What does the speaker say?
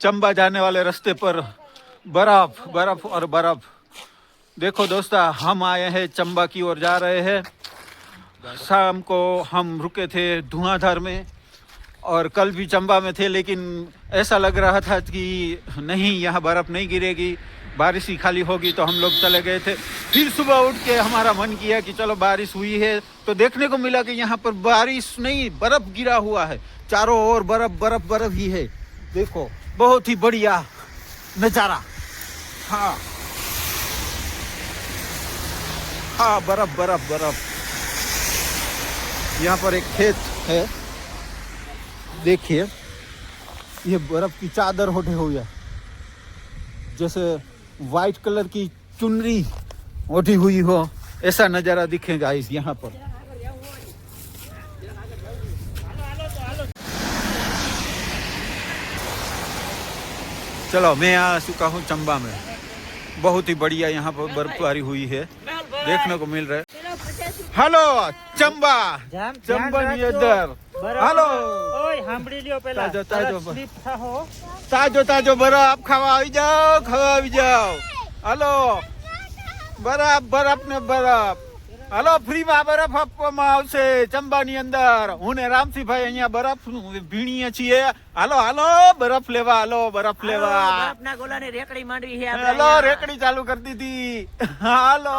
चंबा जाने वाले रास्ते पर बर्फ़ बर्फ़ और बर्फ़। देखो दोस्ता, हम आए हैं चंबा की ओर जा रहे हैं। शाम को हम रुके थे धुआंधार में और कल भी चंबा में थे, लेकिन ऐसा लग रहा था कि नहीं, यहाँ बर्फ़ नहीं गिरेगी, बारिश ही खाली होगी तो हम लोग चले गए थे। फिर सुबह उठ के हमारा मन किया कि चलो बारिश हुई है तो देखने को मिला कि यहाँ पर बारिश नहीं, बर्फ़ गिरा हुआ है। चारों ओर बर्फ़ बर्फ़ बर्फ़ ही है। देखो बहुत ही बढ़िया नज़ारा। हाँ। हाँ बर्फ़ बर्फ़ बर्फ़। यहाँ पर एक खेत है। देखिए, ये बर्फ़ की चादर होटे हुई है। जैसे वाइट कलर की चुनरी ओढ़ी हुई हो, ऐसा नज़ारा दिखेगा इस यहाँ पर। चलो मैं आ चुका हूँ चंबा में बहुत ही बढ़िया यहाँ पर बर्फबारी हुई है देखने को मिल रहा है हेलो ચંબા ધ્યાન- ચંબાની ધ્યાન અંદર બરાબર. હાલો ઓય સાંભળી લ્યો પેલા તાજો, તાજો. તરત slip થાહો. તાજો તાજો બરફ ખાવા આવી જાઓ ખાવા આવી જાઓ હાલો બરફ બરફ ને બરફ હાલો ફ્રીમાં બરફ આપવામાં આવશે ચંબાની અંદર. હું ને રામસિંહભાઈ અહીંયા બરફ ભીણીએ છીએ. હાલો હાલો બરફ લેવા હાલો બરફ લેવા. રેકડી માંડવી હાલો રેકડી ચાલુ કરી દીધી. હાલો.